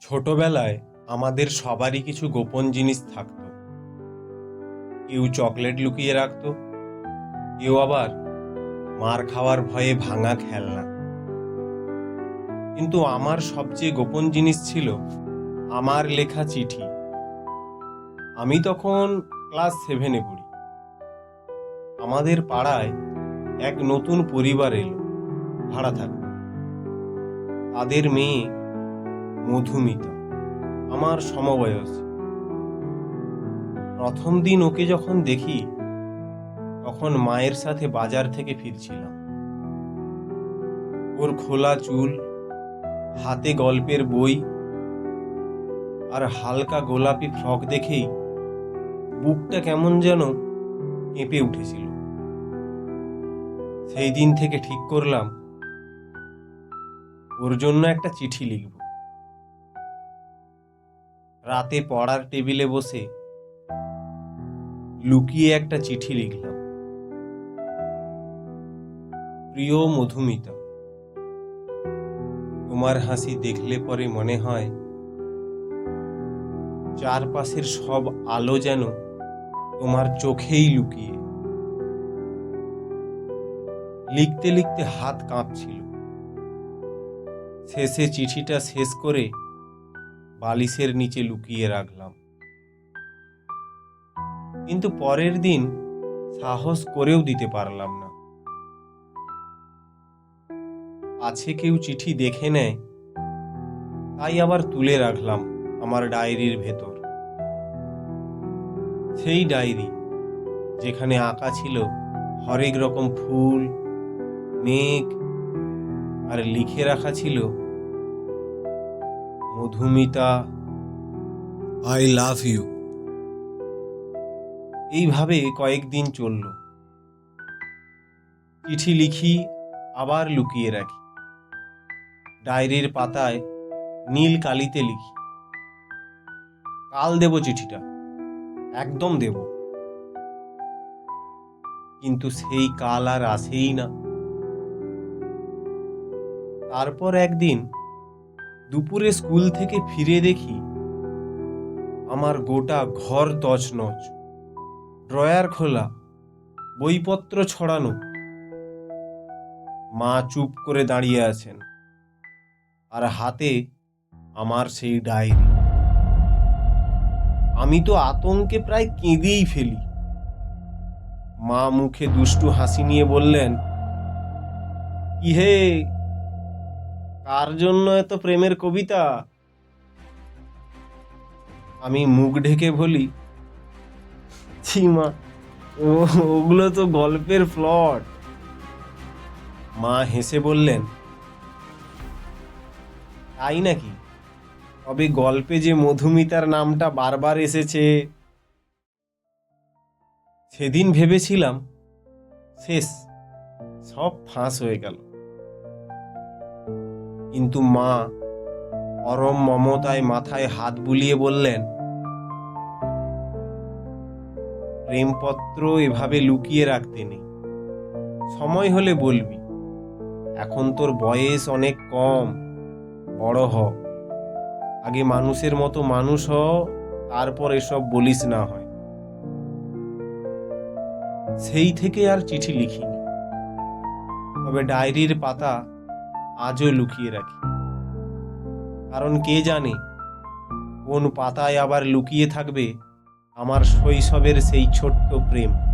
ছোটবেলায় আমাদের সবারই কিছু গোপন জিনিস থাকতো। কেউ চকলেট লুকিয়ে রাখতো, কেউ আবার মার খাওয়ার ভয়ে ভাঙা খেলনা। কিন্তু আমার সবচেয়ে গোপন জিনিস ছিল আমার লেখা চিঠি। আমি তখন ক্লাস সেভেনে পড়ি। আমাদের পাড়ায় এক নতুন পরিবার এলো, ভাড়া থাকতো। তাদের মেয়ে মধুমিতা। আমার সমবয়স। প্রথম দিন ওকে যখন দেখি, তখন মায়ের সাথে বাজার থেকে ফিরছিলাম। ওর খোলা চুল, হাতে গল্পের বই আর হালকা গোলাপি ফ্রক দেখেই বুকটা কেমন যেন কেঁপে উঠেছিল। সেই দিন থেকে ঠিক করলাম, ওর জন্য একটা চিঠি লিখব। রাতে পড়ার টেবিলে বসে লুকিয়ে একটা চিঠি লিখলাম। প্রিয় মধুমিতা, তোমার হাসি দেখলে পরে মনে হয় চারপাশের সব আলো যেন তোমার চোখেই লুকিয়ে। লিখতে লিখতে হাত কাঁপছিল। শেষে চিঠিটা শেষ করে বালিশের নিচে লুকিয়ে রাখলাম। কিন্তু পরের দিন সাহস করেও দিতে পারলাম না। আছে কেউ চিঠি দেখে নেয়, তাই আবার তুলে রাখলাম আমার ডায়েরির ভেতর। সেই ডায়েরি যেখানে আঁকা ছিল হরেক রকম ফুল, মেঘ, আর লিখে রাখা ছিল মধুমিতা আই লাভ ইউ এইভাবে কয়েকদিন চলল। চিঠি লিখি আবার লুকিয়ে রাখি। ডায়েরির পাতায় নীল কালিতে লিখি। কাল দেব চিঠিটা একদম দেব। কিন্তু সেই কাল আর আসেই না। তারপর একদিন দুপুরে স্কুল থেকে ফিরে দেখি আমার গোটা ঘর তছনছ। ড্রয়ার খোলা, বইপত্র ছড়ানো। মা চুপ করে দাঁড়িয়ে আছেন আর হাতে আমার সেই ডায়েরি। আমি তো আতঙ্কে প্রায় কেঁদেই ফেলি। মা মুখে দুষ্টু হাসি নিয়ে বললেন, কি হে কার জন্য এত প্রেমের কবিতা? আমি মুখ ঢেকে বলি, ছি মা, ও, ওগুলো তো গল্পের প্লট। মা হেসে বললেন, তাই নাকি? তবে গল্পে যে মধুমিতার নামটা বারবার এসেছে, সেদিন ভেবেছিলাম, শেষ, সব ফাঁস হয়ে গেল। কিন্তু মা, পরম মমতায় মাথায় হাত বুলিয়ে বললেন, প্রেমপত্র এভাবে লুকিয়ে রাখতে নেই। সময় হলে বলবি, এখন তোর বয়স অনেক কম, বড় হ। আগে মানুষের মতো মানুষ হ, তারপর এসব বলিস না হয়। সেই থেকে আর চিঠি লিখিনি। তবে ডায়েরির পাতা আজও লুকিয়ে রাখি। কারণ কে জানে কোন পাতায় আবার লুকিয়ে থাকবে আমার শৈশবের সেই ছোট্ট প্রেম।